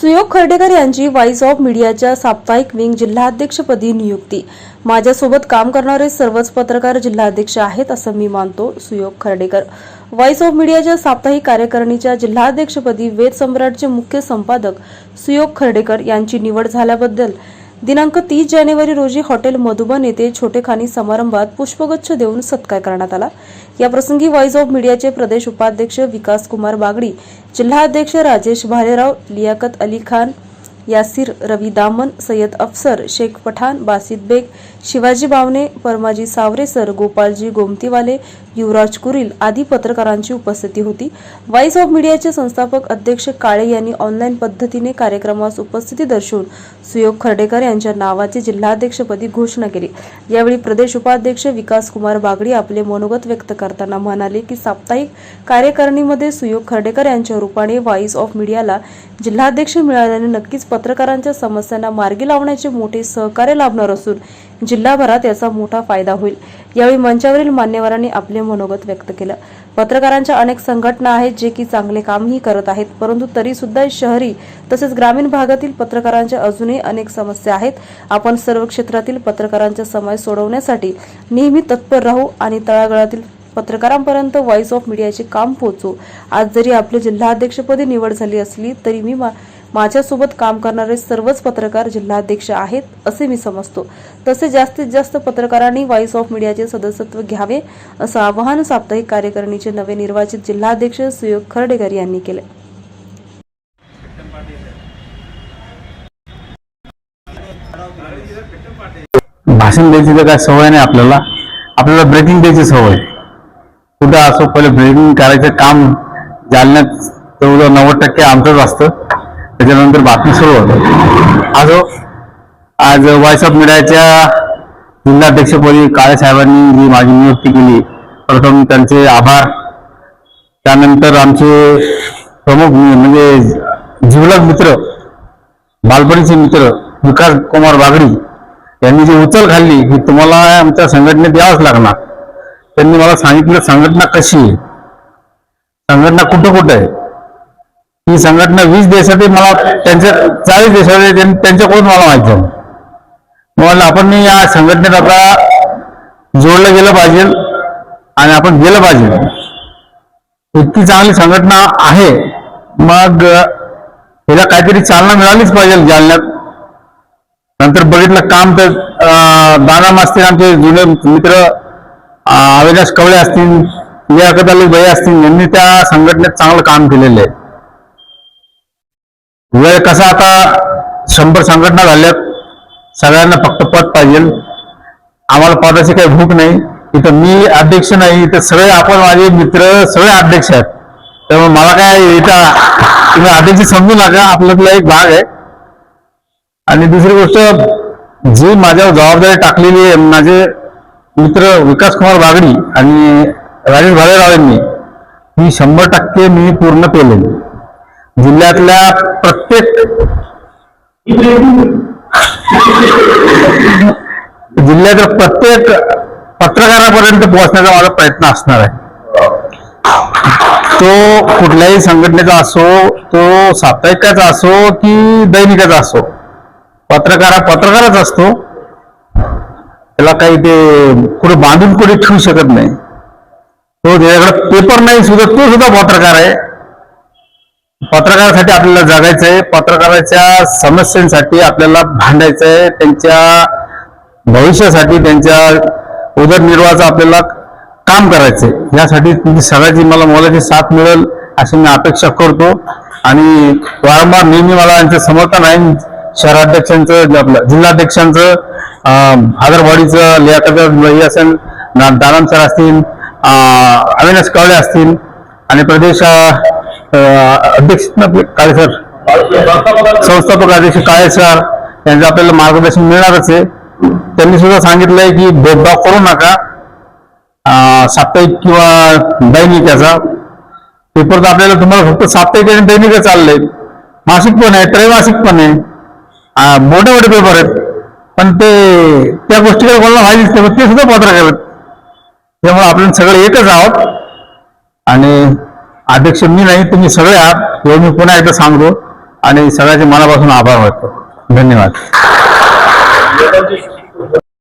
सुयोग खर्डेकर यांची voice of मीडियाच्या साप्ताहिक विंग जिल्हाध्यक्षपदी नियुक्ती. माझ्यासोबत काम करणारे सर्वच पत्रकार जिल्हाध्यक्ष आहेत असं मी मानतो सुयोग खर्डेकर. व्हाईस ऑफ मीडियाच्या साप्ताहिक कार्यकारिणीच्या जिल्हाध्यक्षपदी वेद सम्राटचे मुख्य संपादक सुयोग खर्डेकर यांची निवड झाल्याबद्दल दिनांक तीस जानेवारी रोजी हॉटेल मधुबन येथे छोटेखानी समारंभात पुष्पगुच्छ देऊन सत्कार करण्यात आला. या प्रसंगी व्हॉइस ऑफ मीडियाचे प्रदेश उपाध्यक्ष विकास कुमार बागडी जिल्हाध्यक्ष राजेश भालेराव लियाकत अली खान यासिर रवी दामन सय्यद अफसर शेख पठाण बासित बेग शिवाजी बावने परमाजी सावरेसर गोपालजी गोमतीवाले युवराज कुरील आदी पत्रकारांची उपस्थिती होती. व्हॉइस ऑफ मीडियाचे संस्थापक अध्यक्ष काळे यांनी ऑनलाईन पद्धतीने कार्यक्रमास उपस्थिती दर्शवून सुयोग खर्डेकर यांच्या नावाची जिल्हाध्यक्षपदी घोषणा केली. यावेळी प्रदेश उपाध्यक्ष विकास कुमार बागडी आपले मनोगत व्यक्त करताना म्हणाले की साप्ताहिक कार्यकारिणीमध्ये सुयोग खर्डेकर यांच्या रूपाने व्हॉइस ऑफ मीडियाला जिल्हाध्यक्ष मिळाल्याने नक्कीच पत्रकारांच्या समस्यांना मार्गी लावण्याचे मोठे सहकार्य लाभणार असून जिल्हाभरात याचा मोठा फायदा होईल. यावेळी मंचावरील मान्यवरांनी आपले मनोगत व्यक्त केलं. पत्रकारांच्या अनेक संघटना आहेत जे की चांगले कामही करत आहेत परंतु तरी सुद्धा शहरी तसेच ग्रामीण भागातील पत्रकारांच्या अजूनही अनेक समस्या आहेत. आपण सर्व क्षेत्रातील पत्रकारांच्या समस्या सोडवण्यासाठी नेहमी तत्पर राहू आणि तळागाळातील पत्रकारांपर्यंत व्हॉइस ऑफ मीडियाचे काम पोहोचू आज जरी आपले जिल्हाध्यक्षपदी निवड झाली असली तरी मी मा- माझ्यासोबत काम करणारे सर्वच पत्रकार जिल्हाध्यक्ष आहेत असे मी समजतो. तसे जास्तीत जास्त पत्रकारांनी व्हॉइस ऑफ मीडियाचे सदस्यत्व घ्यावे असं आवाहन साप्ताहिक कार्यकारिणीचे नवे निर्वाचित जिल्हाध्यक्ष सुयोग खर्डेकर यांनी केले. भाषण द्यायची तर काय सवय नाही आपल्याला. आपल्याला ब्रेकिंग द्यायची सवय. कुठं असो पहिले ब्रेकिंग करायचं काम जालन्यात जवळजवळ नव्वद टक्के आमचंच असतं. त्याच्यानंतर बातमी सुरू होतं. असो आज व्हॉइस ऑफ मीडियाच्या जिल्हाध्यक्षपदी काळे साहेबांनी जी माझी नियुक्ती केली प्रथम त्यांचे आभार. त्यानंतर आमचे प्रमुख म्हणजे जिवलग मित्र बालपणीचे मित्र विकास कुमार बागडी यांनी जी उचल खाल्ली की तुम्हाला आमच्या संघटनेत यावंच लागणार. त्यांनी मला सांगितलं संघटना कशी आहे? संघटना कुठं कुठं आहे? ही संघटना वीस देशात मला त्यांच्या चाळीस देशात आहे त्यांच्याकडून मला माहिती झालं म्हणलं आपण या संघटनेत आता जोडलं गेलं पाहिजे आणि आपण गेलं पाहिजे. इतकी चांगली संघटना आहे. मग हिला काहीतरी चालना मिळालीच पाहिजे जालन्यात. नंतर बघितलं काम तर दादा दानम असतील आमचे जुने मित्र अविनाश कवळे असतील या अली भाई असतील यांनी त्या संघटनेत चांगलं काम केलेलं आहे. वेळ कसा आता शंभर संघटना झाल्यात सगळ्यांना फक्त पद पाहिजे. आम्हाला पदाची काही भूक नाही. इथं मी अध्यक्ष नाही इथं सगळे आपण माझे मित्र सगळे अध्यक्ष आहेत. त्यामुळे मला काय इथं तुम्ही अध्यक्ष समजू नका आपल्यातला एक भाग आहे. आणि दुसरी गोष्ट जी माझ्यावर जबाबदारी टाकलेली आहे माझे मित्र विकास कुमार बागडी आणि राजेश भालेराव यांनी ही शंभर टक्के मी पूर्ण केलेली. जिल्ह्यातल्या प्रत्येक जिल्ह्यातल्या प्रत्येक पत्रकारापर्यंत पोहोचण्याचा माझा प्रयत्न असणार आहे. तो कुठल्याही संघटनेचा असो तो साप्ताहिकाचा असो की दैनिकाचा असो पत्रकार पत्रकारच असतो. त्याला काही ते कुठे बांधून कुठे ठेवू शकत नाही. तो ज्याच्याकडे पेपर नाही सुद्धा तो सुद्धा पत्रकार आहे. पत्रकारासाठी आपल्याला जगायचंय. पत्रकाराच्या समस्यांसाठी आपल्याला भांडायचं आहे त्यांच्या भविष्यासाठी त्यांच्या उदरनिर्वाहाचं आपल्याला काम करायचंय. यासाठी तुमची सगळ्याची मला मोलाची साथ मिळेल अशी मी अपेक्षा करतो. आणि वारंवार नेहमी मला यांचं समर्थन आहे. शहराध्यक्षांचं आपलं जिल्हाध्यक्षांचं अं, आदरवाडीचं लियाकत भाई असेल ना- दानम सर असतील अविनाश कवळे असतील आणि प्रदेश अध्यक्ष ना काळे सर. संस्थापक अध्यक्ष काळे सर. यांचं आपल्याला मार्गदर्शन मिळणारच आहे. त्यांनी सुद्धा सांगितलंय की भेदभाव करू नका. साप्ताहिक किंवा दैनिक याचा पेपर तर आपल्याला तुम्हाला फक्त साप्ताहिक आणि दैनिक चाललंय. मासिक पण आहे त्रैमासिक पण आहे. मोठे मोठे पेपर आहेत. पण ते त्या गोष्टीकडे कोणाला माहिती नसते ते सुद्धा पत्रकार आहेत. त्यामुळे आपण सगळे एकच आहोत. आणि अध्यक्ष मी नाही तुम्ही सगळे आहात. हे मी पुन्हा एकदा सांगतो आणि सगळ्याचे मनापासून आभार वाटतो धन्यवाद.